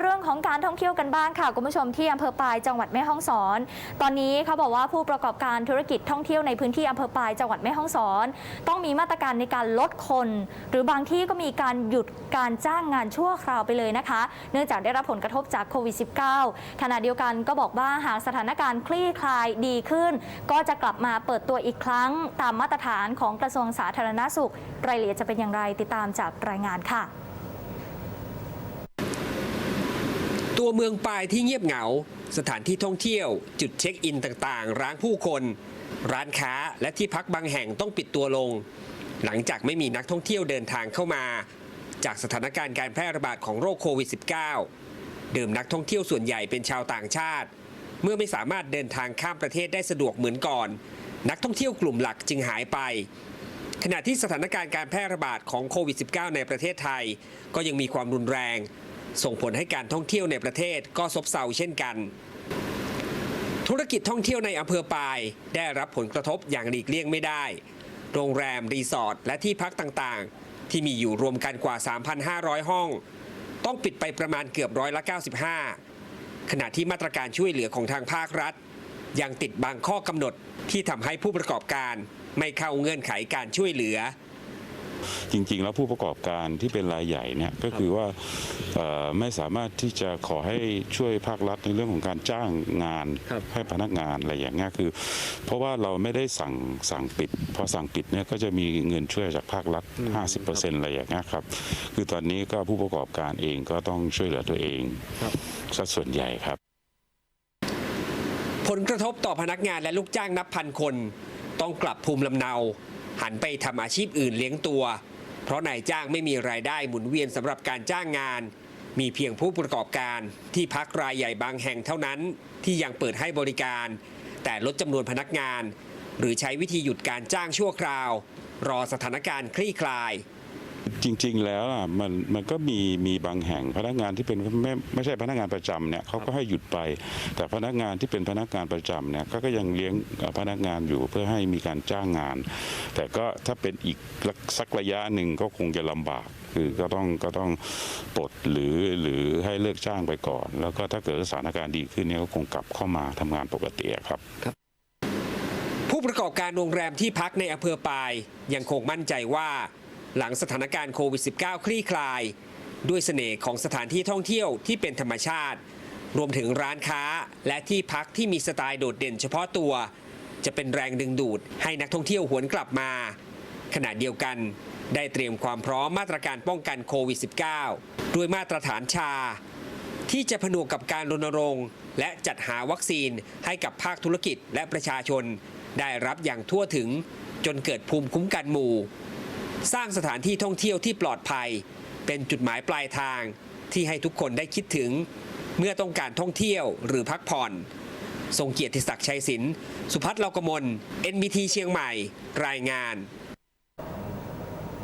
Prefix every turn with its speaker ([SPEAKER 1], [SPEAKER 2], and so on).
[SPEAKER 1] เรื่องของการท่องเที่ยวกันบ้างค่ะ คุณผู้ชมที่อำเภอปายจังหวัดแม่ฮ่องสอน ตอนนี้เขาบอกว่าผู้ประกอบการธุรกิจท่องเที่ยวในพื้นที่อำเภอปายจังหวัดแม่ฮ่องสอน ต้องมีมาตรการในการลดคน หรือบางที่ก็มีการหยุดการจ้างงานชั่วคราวไปเลยนะคะ เนื่องจากได้รับผลกระทบจากโควิด -19 ขณะเดียวกันก็บอกว่าหากสถานการณ์คลี่คลายดีขึ้น ก็จะกลับมาเปิดตัวอีกครั้ง ตามมาตรฐานของกระทรวงสาธารณสุขรายละเอียดจะเป็นอย่างไรติดตามจากรายงานค่ะ
[SPEAKER 2] ตัวเมืองปายที่เงียบเหงา สถานที่ท่องเที่ยว จุดเช็คอินต่างๆ ร้านผู้คน ร้านค้าและที่พักบางแห่งต้องปิดตัวลง หลังจากไม่มีนักท่องเที่ยวเดินทางเข้ามา จากสถานการณ์การแพร่ระบาดของโรคโควิด -19 เดิมนักท่องเที่ยวส่วนใหญ่เป็นชาวต่างชาติ เมื่อไม่สามารถเดินทางข้ามประเทศได้สะดวกเหมือนก่อน นักท่องเที่ยวกลุ่มหลักจึงหายไปขณะที่สถานการณ์การแพร่ระบาดของโควิด -19 ในประเทศไทย ก็ยังมีความรุนแรง ส่งผลให้การท่องเที่ยวในประเทศก็ซบเซาเช่นกัน ธุรกิจท่องเที่ยวในอำเภอปาย ได้รับผลกระทบอย่างหลีกเลี่ยงไม่ได้ โรงแรม รีสอร์ทและที่พักต่างๆ ที่มีอยู่รวมกันกว่า 3,500 ห้อง ต้องปิดไปประมาณเกือบร้อยละ 95 ขณะที่มาตรการช่วยเหลือของทางภาครัฐ ยังติดบางข้อกำหนดที่ทำให้ผู้ประกอบการไม่เข้าเงื่อนไขการช่วยเหลือ
[SPEAKER 3] จริง ๆ แล้วผู้ประกอบการที่เป็นรายใหญ่เนี่ยก็คือว่าเอ่อไม่สามารถที่จะขอให้ช่วยภาครัฐในเรื่องของการจ้างงาน
[SPEAKER 2] ครับ
[SPEAKER 3] ให้พนักงานอะไรอย่างเงี้ยคือ เพราะว่าเราไม่ได้สั่งสั่งปิด พอสั่งปิดเนี่ยก็จะมีเงินช่วยจากภาครัฐ 50%อะไรอย่างเงี้ยครับคือตอนนี้ก็ผู้ประกอบการเองก็ต้องช่วยเหลือตัวเองซะส่วนใหญ่ครับ
[SPEAKER 2] ผลกระทบต่อพนักงานและลูกจ้างนับพันคน ต้องกลับภูมิลำเนา หันไปทำอาชีพอื่นเลี้ยงตัว เพราะนายจ้างไม่มีรายได้หมุนเวียนสำหรับการจ้างงาน มีเพียงผู้ประกอบการที่พักรายใหญ่บางแห่งเท่านั้น ที่ยังเปิดให้บริการ แต่ลดจำนวนพนักงาน หรือใช้วิธีหยุดการจ้างชั่วคราว รอสถานการณ์คลี่คลาย
[SPEAKER 3] จริง ๆ แล้วมันมันก็มีมีบางแห่งพนักงานที่เป็นไม่ไม่ใช่พนักงานประจำเนี่ยเขาก็ให้หยุดไป แต่พนักงานที่เป็นพนักงานประจำเนี่ยก็ก็ยังเลี้ยงพนักงานอยู่เพื่อให้มีการจ้างงาน แต่ก็ถ้าเป็นอีกสักระยะหนึ่งก็คงจะลำบากคือก็ต้องก็ต้องปลดหรือหรือให้เลิกจ้างไปก่อน แล้วก็ถ้าเกิดสถานการณ์ดีขึ้นเนี่ยก็คงกลับเข้ามาทำงานปกติครับ
[SPEAKER 2] ผู้ประกอบการโรงแรมที่พักในอำเภอปายยังคงมั่นใจว่า หลังสถานการณ์โควิด -19 คลี่คลาย ด้วยเสน่ห์ของสถานที่ท่องเที่ยวที่เป็นธรรมชาติ รวมถึงร้านค้าและที่พักที่มีสไตล์โดดเด่นเฉพาะตัว จะเป็นแรงดึงดูดให้นักท่องเที่ยวหวนกลับมา ขณะเดียวกัน ได้เตรียมความพร้อมมาตรการป้องกันโควิด -19 ด้วยมาตรฐานชา ที่จะผนวกกับการรณรงค์และจัดหาวัคซีนให้กับภาคธุรกิจและประชาชน ได้รับอย่างทั่วถึงจนเกิดภูมิคุ้มกันหมู่ สร้างสถานที่ท่องเที่ยวที่ปลอดภัย เป็นจุดหมายปลายทางที่ให้ทุกคนได้คิดถึง เมื่อต้องการท่องเที่ยวหรือพักผ่อน ทรงเกียรติศักดิ์ชัยศิลป์สุพัฒน์เลากมล NBT เชียงใหม่ รายงาน